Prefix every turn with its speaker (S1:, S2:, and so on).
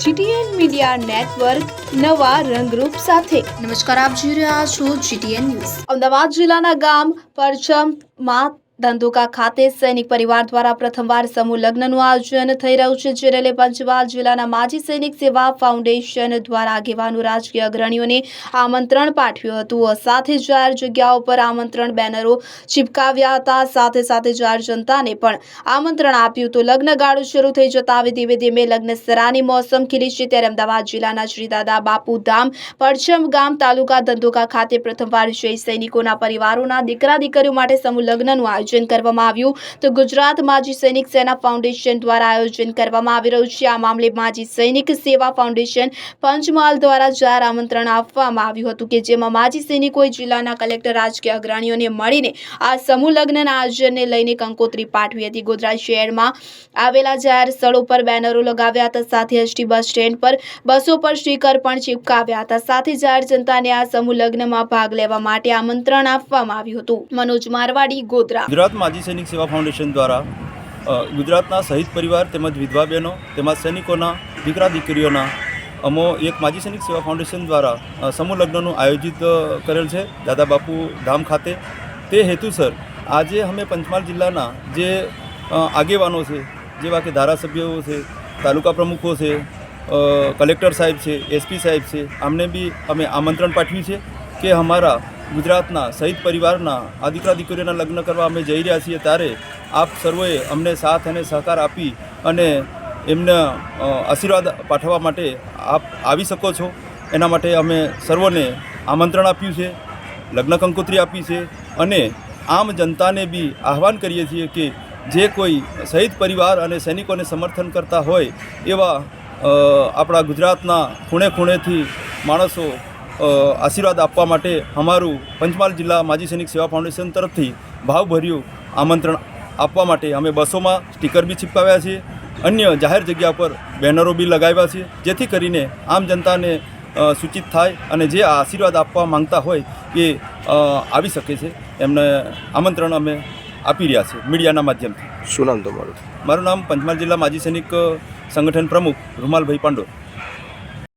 S1: GTN media network નવા રંગરૂપ સાથે.
S2: નમસ્કાર આપ જોઈ રહ્યા છો જીટીએન ન્યૂઝ.
S1: અમદાવાદ જિલ્લાના ગામ પરચમમાં ધંધુકા ખાતે સૈનિક પરિવાર દ્વારા પ્રથમવાર સમૂહ લગ્નનું આયોજન થઈ રહ્યું છે, જે રેલે પંચમહાલ જિલ્લાના માજી સૈનિક સેવા ફાઉન્ડેશન દ્વારા આગેવાનો રાજકીય અગ્રણીઓને આમંત્રણ પાઠવ્યું હતું. સાથે જાહેર જગ્યાઓ પર આમંત્રણ બેનરો ચિપકાવ્યા હતા. સાથે સાથે જાહેર જનતાને પણ આમંત્રણ આપ્યું તો લગ્ન ગાળો શરૂ થઈ જતા હવે ધીમે ધીમે લગ્ન સરાની મોસમ ખીલી છે. ત્યારે અમદાવાદ જિલ્લાના શ્રી દાદા બાપુ ગામ, તાલુકા ધંધુકા ખાતે પ્રથમવાર જય સૈનિકોના પરિવારોના દીકરા દીકરીઓ માટે સમૂહ લગ્નનું આયોજન કરવામાં આવ્યું. તો ગુજરાત માજી સૈનિક સેના ફાઉન્ડેશન દ્વારા આયોજન કરવામાં આવી રહ્યું છે. આ મામલે માજી સૈનિક સેવા ફાઉન્ડેશન પંચમહાલ દ્વારા જાહેર આમંત્રણ આપવામાં આવ્યું હતું કે જેમાં માજી સૈનિકોએ જિલ્લાના કલેક્ટર, રાજકીય અગ્રણીઓને મળીને આ સમૂહ લગ્નના આયોજનને લઈને કંકોત્રી પાઠવી હતી. ગોધરા શહેરમાં આવેલા જાહેર સ્થળો પર બેનરો લગાવ્યા હતા. સાથે એસટી બસ સ્ટેન્ડ પર બસો પર સ્ટીકર પણ ચિપકાવ્યા હતા. સાથે જાહેર જનતાને આ સમૂહ લગ્નમાં ભાગ લેવા માટે આમંત્રણ આપવામાં આવ્યું હતું. મનોજ મારવાડી, ગોધરા.
S3: ગુજરાત માજી સૈનિક સેવા ફાઉન્ડેશન દ્વારા ગુજરાતના શહીદ પરિવાર તેમજ વિધવા બહેનો તેમજ સૈનિકોના, દીકરા દીકરીઓના, અમો એક માજી સૈનિક સેવા ફાઉન્ડેશન દ્વારા સમૂહ લગ્નનું આયોજિત કરેલ છે, દાદા બાપુ ધામ ખાતે. તે હેતુસર આજે અમે પંચમહાલ જિલ્લાના જે આગેવાનો છે, જેવા કે ધારાસભ્યો છે, તાલુકા પ્રમુખો છે કલેક્ટર સાહેબ છે, એસપી સાહેબ છે, આમને બી અમે આમંત્રણ પાઠવ્યું છે કે અમારા ગુજરાતના શહીદ પરિવારના આ દીકરા દીકરીઓના લગ્ન કરવા અમે જઈ રહ્યા છીએ ત્યારે આપ સર્વોએ અમને સાથ અને સહકાર આપી અને એમને આશીર્વાદ પાઠવવા માટે આપ આવી શકો છો. એના માટે અમે સર્વોને આમંત્રણ આપ્યું છે, લગ્ન કંકોત્રી આપી છે અને આમ જનતાને બી આહવાન કરીએ છીએ કે જે કોઈ શહીદ પરિવાર અને સૈનિકોને સમર્થન કરતા હોય એવા આપણા ગુજરાતના ખૂણે ખૂણેથી માણસો આશીર્વાદ આપવા માટે અમારું પંચમહાલ જિલ્લા માજી સૈનિક સેવા ફાઉન્ડેશન તરફથી ભાવભર્યું આમંત્રણ આપવા માટે અમે બસોમાં સ્ટીકર બી છિપકાવ્યા છે અન્ય જાહેર જગ્યા પર બેનરો બી લગાવ્યા છે જેથી કરીને આમ જનતાને સૂચિત થાય અને જે આશીર્વાદ આપવા માંગતા હોય એ આવી શકે છે. એમને આમંત્રણ અમે આપી રહ્યા છે મીડિયાના માધ્યમથી.
S4: શું નામ તમારું?
S3: મારું નામ પંચમહાલ જિલ્લા માજી સૈનિક સંગઠન પ્રમુખ રૂમાલભાઈ પાંડો